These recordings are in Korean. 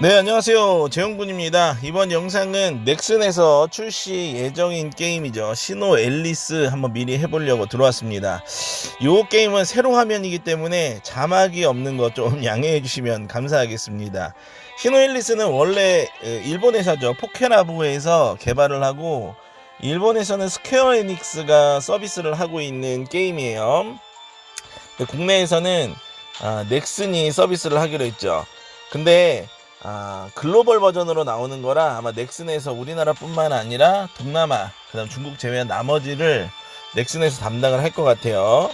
네 안녕하세요. 재영군입니다. 이번 영상은 넥슨에서 출시 예정인 게임이죠. 시노 앨리스 한번 미리 해보려고 들어왔습니다. 이 게임은 세로 화면이기 때문에 자막이 없는 거좀 양해해 주시면 감사하겠습니다. 시노 앨리스는 원래 어, 일본 회사죠. 포케라보에서 개발을 하고 일본에서는 스퀘어 에닉스가 서비스를 하고 있는 게임이에요. 국내에서는 아, 넥슨이 서비스를 하기로 했죠. 근데 아, 글로벌 버전으로 나오는 거라 아마 넥슨에서 우리나라뿐만 아니라 동남아, 그다음 중국 제외한 나머지를 넥슨에서 담당을 할 것 같아요.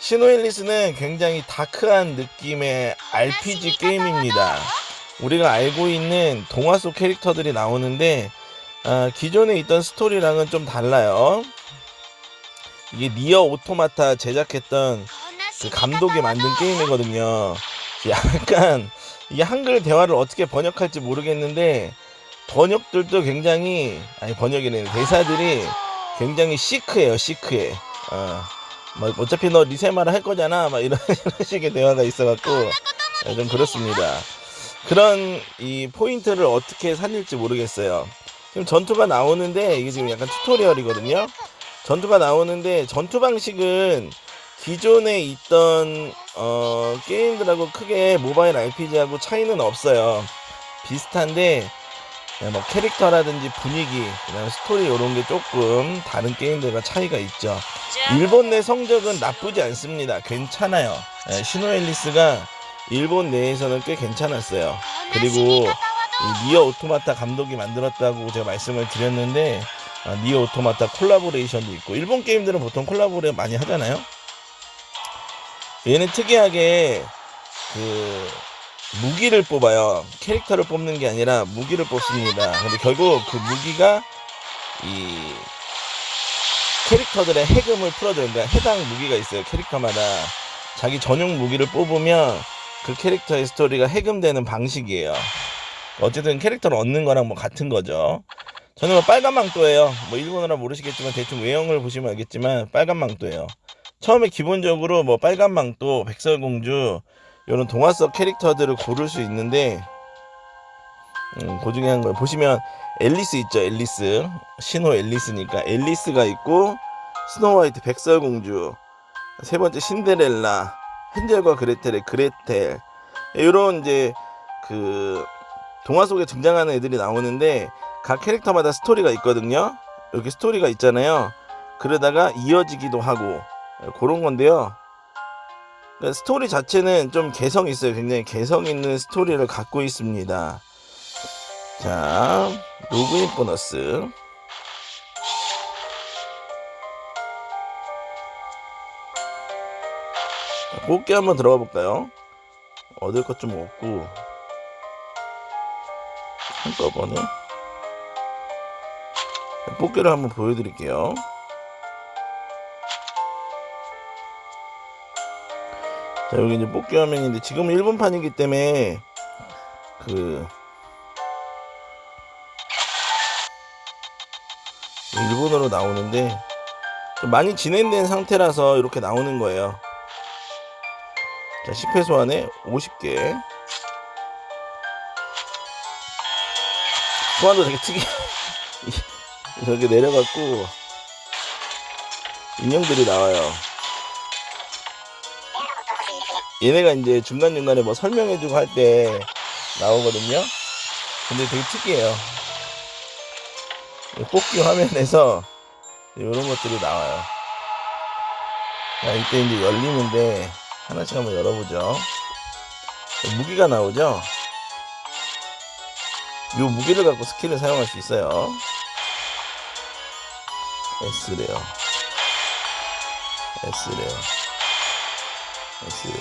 시노엘리스는 굉장히 다크한 느낌의 RPG 게임입니다. 우리가 알고 있는 동화 속 캐릭터들이 나오는데 아, 기존에 있던 스토리랑은 좀 달라요. 이게 니어 오토마타 제작했던 그 감독이 만든 게임이거든요. 약간 이게 한글 대화를 어떻게 번역할지 모르겠는데 번역들도 굉장히 아니 번역이네. 대사들이 굉장히 시크해요 시크해. 어, 뭐 어차피 너 리세마를 할 거잖아. 막 이런, 이런 식의 대화가 있어갖고 어, 좀 그렇습니다. 그런 이 포인트를 어떻게 살릴지 모르겠어요. 지금 전투가 나오는데 이게 지금 약간 튜토리얼이거든요. 전투가 나오는데 전투 방식은 기존에 있던 어, 게임들하고 크게 모바일 RPG하고 차이는 없어요. 비슷한데 네, 뭐 캐릭터라든지 분위기, 그다음에 스토리 이런 게 조금 다른 게임들과 차이가 있죠. 일본 내 성적은 나쁘지 않습니다. 괜찮아요. 네, 시노엘리스가 일본 내에서는 꽤 괜찮았어요. 그리고 이 니어 오토마타 감독이 만들었다고 제가 말씀을 드렸는데 아, 니어 오토마타 콜라보레이션도 있고 일본 게임들은 보통 콜라보레 많이 하잖아요. 얘는 특이하게 그 무기를 뽑아요. 캐릭터를 뽑는 게 아니라 무기를 뽑습니다. 근데 결국 그 무기가 이 캐릭터들의 해금을 풀어줘요. 그러니까 해당 무기가 있어요. 캐릭터마다 자기 전용 무기를 뽑으면 그 캐릭터의 스토리가 해금되는 방식이에요. 어쨌든 캐릭터를 얻는 거랑 뭐 같은 거죠. 저는 뭐 빨간 망토예요. 뭐 일본어라 모르시겠지만 대충 외형을 보시면 알겠지만 빨간 망토예요. 처음에 기본적으로 뭐 빨간 망토, 백설공주 이런 동화 속 캐릭터들을 고를 수 있는데 음, 그 중에 한거 보시면 앨리스 있죠 앨리스. 신호 앨리스니까 앨리스가 있고 스노우화이트 백설공주 세 번째 신데렐라 헨젤과 그레텔의 그레텔. 이런 이제 그 동화 속에 등장하는 애들이 나오는데 각 캐릭터마다 스토리가 있거든요. 이렇게 스토리가 있잖아요. 그러다가 이어지기도 하고 그런 건데요. 그러니까 스토리 자체는 좀 개성 있어요. 굉장히 개성 있는 스토리를 갖고 있습니다. 자, 로그인 보너스. 뽑기 한번 들어가 볼까요? 얻을 것 좀 없고 한꺼번에 뽑기를 한번 보여드릴게요. 자 여기 이제 뽑기 화면인데 지금 일본판이기 때문에 그 일본어로 나오는데 좀 많이 진행된 상태라서 이렇게 나오는 거예요. 자 10회 소환에 50개. 소환도 되게 특이 이렇게 내려갖고 인형들이 나와요 얘네가 이제 중간중간에 뭐 설명해주고 할 때 나오거든요. 근데 되게 특이해요. 뽑기 화면에서 이런 것들이 나와요. 자, 이때 이제 열리는데 하나씩 한번 열어보죠. 무기가 나오죠? 이 무기를 갖고 스킬을 사용할 수 있어요. S래요. S래요. S요.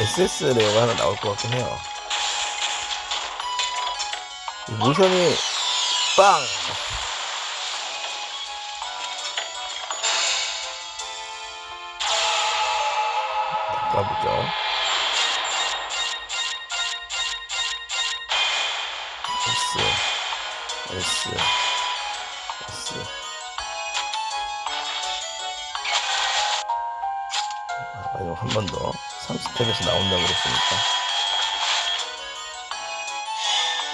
SS레가 하나 나올 것 같긴 해요. 이 모션이 빵! 가보죠. 스텝에서 나온다고 그랬으니까.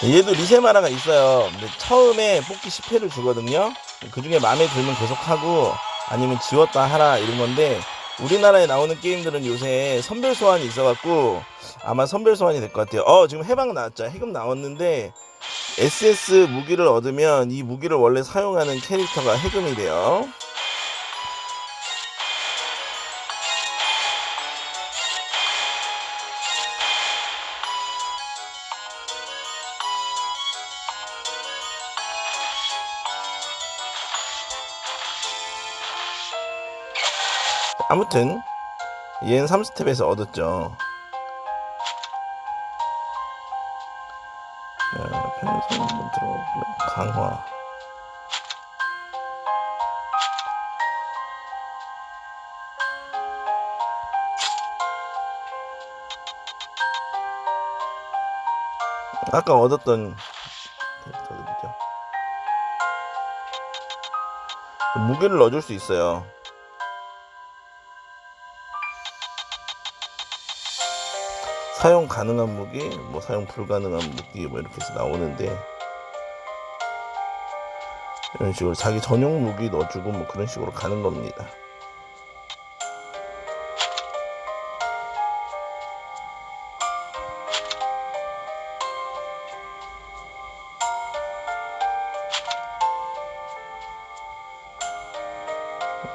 얘도 리세마라가 있어요. 근데 처음에 뽑기 10회를 주거든요. 그 중에 마음에 들면 계속 하고 아니면 지웠다 하라 이런 건데 우리나라에 나오는 게임들은 요새 선별 소환이 있어갖고 아마 선별 소환이 될 것 같아요. 어 지금 해방 나왔죠. 해금 나왔는데 SS 무기를 얻으면 이 무기를 원래 사용하는 캐릭터가 해금이 돼요 아무튼 얘는 3스텝에서 얻었죠. 야, 편성 한번 들어보면 강화. 아까 얻었던 캐릭터들이죠. 무기를 넣어줄 수 있어요. 사용 가능한 무기, 뭐 사용 불가능한 무기 뭐 이렇게 해서 나오는데 이런 식으로 자기 전용 무기 넣어주고 뭐 그런 식으로 가는 겁니다.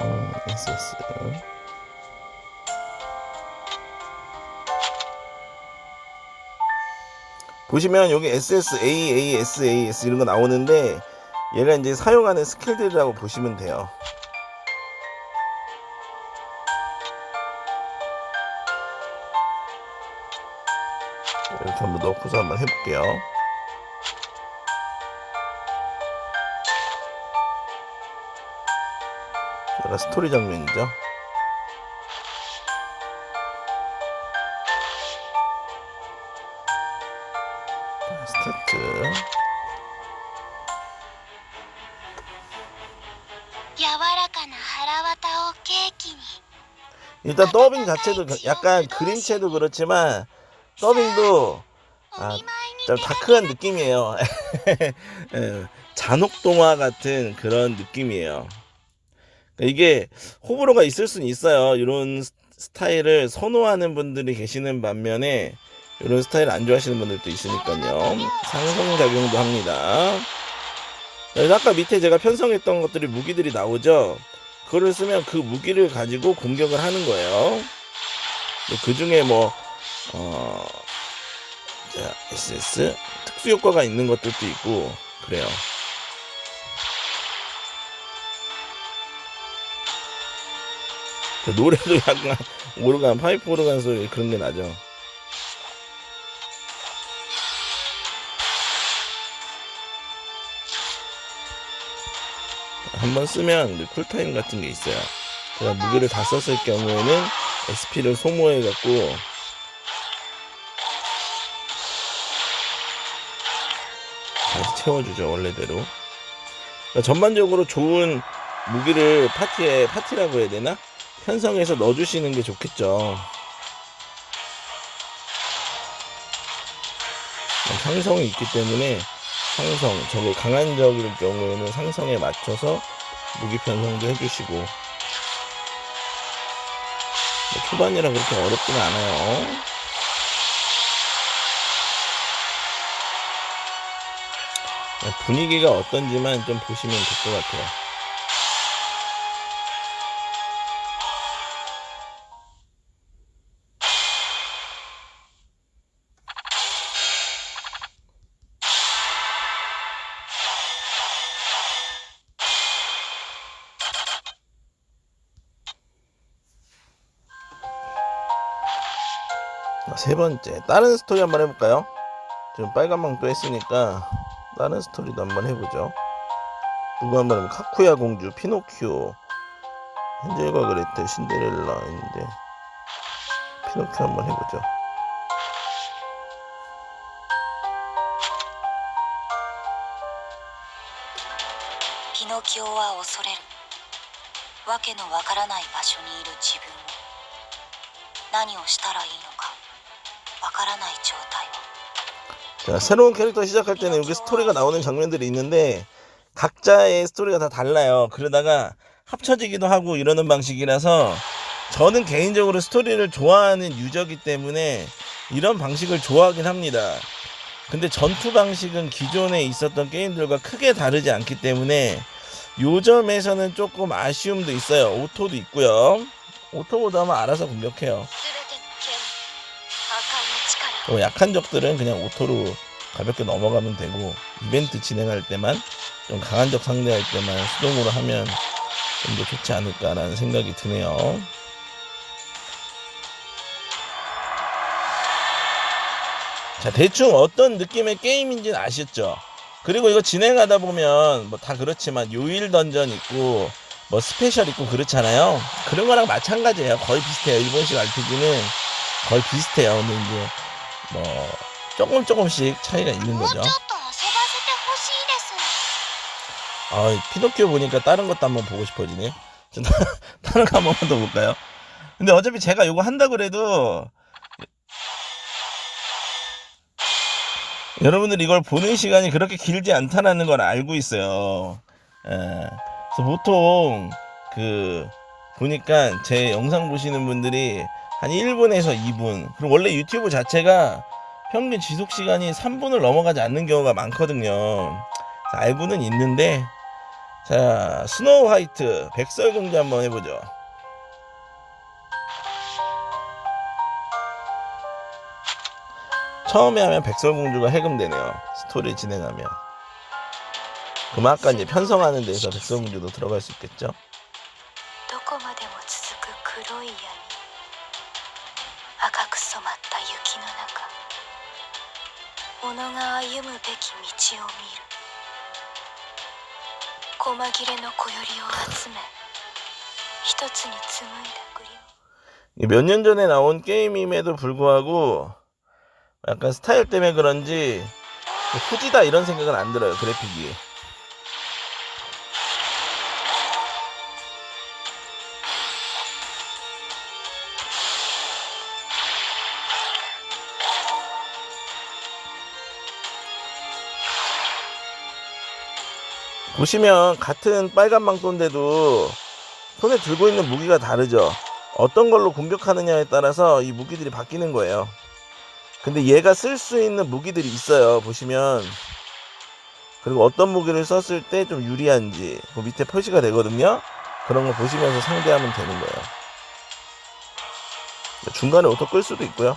음, SS. 보시면 여기 SS, A, A, S, A, S 이런 거 나오는데 얘가 이제 사용하는 스킬들이라고 보시면 돼요. 이렇게 한번 넣고서 한번 해볼게요. 스토리 장면이죠. 일단 더빙 자체도 약간 그림체도 그렇지만 더빙도 아, 좀 다크한 느낌이에요. 예, 잔혹 동화 같은 그런 느낌이에요. 그러니까 이게 호불호가 있을 수는 있어요. 이런 스타일을 선호하는 분들이 계시는 반면에 이런 스타일 안 좋아하시는 분들도 있으니까요. 상성작용도 합니다. 아까 밑에 제가 편성했던 것들이 무기들이 나오죠. 그거를 쓰면 그 무기를 가지고 공격을 하는 거예요. 그 중에 뭐, 어, 자, SS 특수 효과가 있는 것들도 있고 그래요. 그 노래도 약간 오르간 파이프 오르간 소리 그런 게 나죠. 한번 쓰면 쿨타임 같은 게 있어요. 제가 무기를 다 썼을 경우에는 SP를 소모해 갖고 다시 채워주죠 원래대로. 그러니까 전반적으로 좋은 무기를 파티에 파티라고 해야 되나? 편성해서 넣어주시는 게 좋겠죠. 상성이 있기 때문에 상성 저게 강한 적일 경우에는 상성에 맞춰서 무기 편성도 해주시고 뭐 초반이라 그렇게 어렵지는 않아요 분위기가 어떤지만 좀 보시면 될 것 같아요. 세 번째 다른 스토리 한번 해볼까요? 지금 빨간망도 했으니까 다른 스토리도 한번 해보죠. 누구 한번 하면 카쿠야 공주, 피노키오, 헨젤과 그레텔, 신데렐라 있는데 피노키오 한번 해보죠. ピノキオは恐れるわけのわからない場所にいる自分を 何をしたらいいの 자, 새로운 캐릭터 시작할 때는 여기 스토리가 나오는 장면들이 있는데 각자의 스토리가 다 달라요. 그러다가 합쳐지기도 하고 이러는 방식이라서 저는 개인적으로 스토리를 좋아하는 유저기 때문에 이런 방식을 좋아하긴 합니다. 근데 전투 방식은 기존에 있었던 게임들과 크게 다르지 않기 때문에 요 점에서는 조금 아쉬움도 있어요. 오토도 있고요. 오토보다 하면 알아서 공격해요. 또 약한 적들은 그냥 오토로 가볍게 넘어가면 되고 이벤트 진행할 때만 좀 강한 적 상대할 때만 수동으로 하면 좀 더 좋지 않을까라는 생각이 드네요. 자 대충 어떤 느낌의 게임인지는 아셨죠? 그리고 이거 진행하다 보면 뭐 다 그렇지만 요일 던전 있고 뭐 스페셜 있고 그렇잖아요. 그런 거랑 마찬가지예요. 거의 비슷해요. 일본식 RPG는 거의 비슷해요. 근데 이제 뭐 조금 조금씩 차이가 있는 거죠. 아, 피노키오 보니까 다른 것도 한번 보고 싶어지네. 다른 거 한번 더 볼까요? 근데 어차피 제가 이거 한다 그래도 여러분들 이걸 보는 시간이 그렇게 길지 않다라는 걸 알고 있어요. 에, 그래서 보통 그 보니까 제 영상 보시는 분들이 한 1분에서 2분. 그리고 원래 유튜브 자체가 평균 지속 시간이 3분을 넘어가지 않는 경우가 많거든요. 알고는 있는데 자 스노우 화이트 백설공주 한번 해보죠. 처음에 하면 백설공주가 해금되네요. 스토리 진행하면. 아까 이제 편성하는 데서 백설공주도 들어갈 수 있겠죠? 細切れの小よりを集め一つに紡いだ栗を 몇 년 전에 나온 게임임에도 불구하고 약간 스타일 때문에 그런지 후지다 이런 생각은 안 들어요 그래픽이 보시면 같은 빨간 망토인데도 손에 들고 있는 무기가 다르죠 어떤 걸로 공격하느냐에 따라서 이 무기들이 바뀌는 거예요. 근데 얘가 쓸 수 있는 무기들이 있어요. 보시면. 그리고 어떤 무기를 썼을 때 좀 유리한지 그 밑에 표시가 되거든요. 그런 거 보시면서 상대하면 되는 거예요. 중간에 오토 끌 수도 있고요.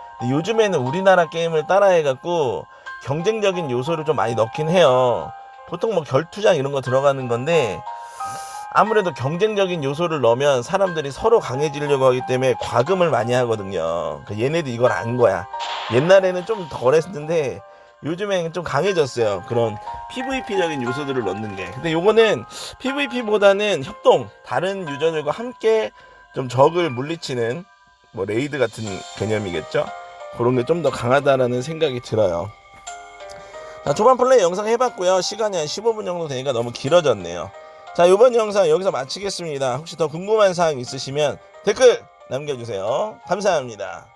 요즘에는 우리나라 게임을 따라해갖고 경쟁적인 요소를 좀 많이 넣긴 해요. 보통 뭐 결투장 이런 거 들어가는 건데 아무래도 경쟁적인 요소를 넣으면 사람들이 서로 강해지려고 하기 때문에 과금을 많이 하거든요. 그러니까 얘네도 이걸 안 거야. 옛날에는 좀 덜했는데 요즘에는 좀 강해졌어요. 그런 PVP적인 요소들을 넣는 게. 근데 요거는 PVP보다는 협동, 다른 유저들과 함께 좀 적을 물리치는 뭐 레이드 같은 개념이겠죠. 그런 게 좀 더 강하다라는 생각이 들어요. 자, 초반 플레이 영상 해봤고요. 시간이 한 15분 정도 되니까 너무 길어졌네요. 자, 이번 영상 여기서 마치겠습니다. 혹시 더 궁금한 사항 있으시면 댓글 남겨주세요. 감사합니다.